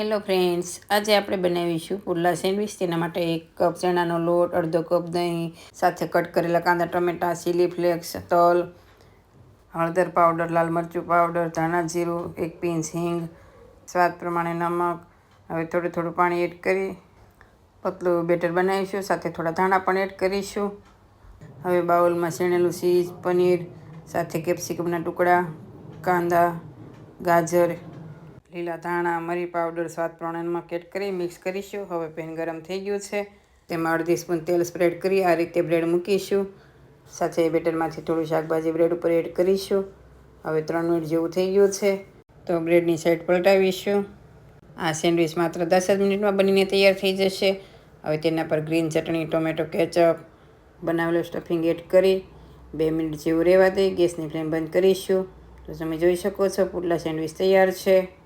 Hello friends આજે આપણે બનાવીશું પુલ્લા સેન્ડવિચ. તેના માટે એક કપ ચણાનો લોટ, અડધો કપ દહીં, સાથે કટ કરેલા કાંદા, ટમેટાં ચીલી ફ્લેક્સ તલ, હળદર પાવડર લાલ મરચું પાવડર ધાણા જીરું, એક પિંચ હિંગ, સ્વાદ પ્રમાણે નમક. હવે થોડું થોડું પાણી એડ કરી પતલું બેટર બનાવીશું. સાથે થોડા ધાણા પણ એડ કરીશું. હવે બાઉલમાં શેણેલું ચીઝ પનીર, સાથે કેપ્સિકમના ટુકડા, કાંદા, ગાજર લીલા ધાણા, મરી પાવડર, સ્વાદ પ્રમાણે કેટ કરી મિક્સ કરીશું. હવે પેન ગરમ થઈ ગયું છે. તેમાં અડધી સ્પૂન તેલ સ્પ્રેડ કરી આ રીતે બ્રેડ મૂકીશું. સાથે બેટરમાંથી થોડું શાકભાજી બ્રેડ ઉપર એડ કરીશું. હવે ત્રણ મિનિટ જેવું થઈ ગયું છે. તો બ્રેડની સાઈડ પલટાવીશું. આ સેન્ડવિચ માત્ર દસ જ મિનિટમાં બનીને તૈયાર થઈ જશે. હવે તેના પર ગ્રીન ચટણી, ટોમેટો, કેચઅપ, બનાવેલું સ્ટફિંગ એડ કરી બે મિનિટ જેવું રહેવા દઈ ગેસની ફ્લેમ બંધ કરીશું. તો તમે જોઈ શકો છો પુટલા સેન્ડવિચ તૈયાર છે.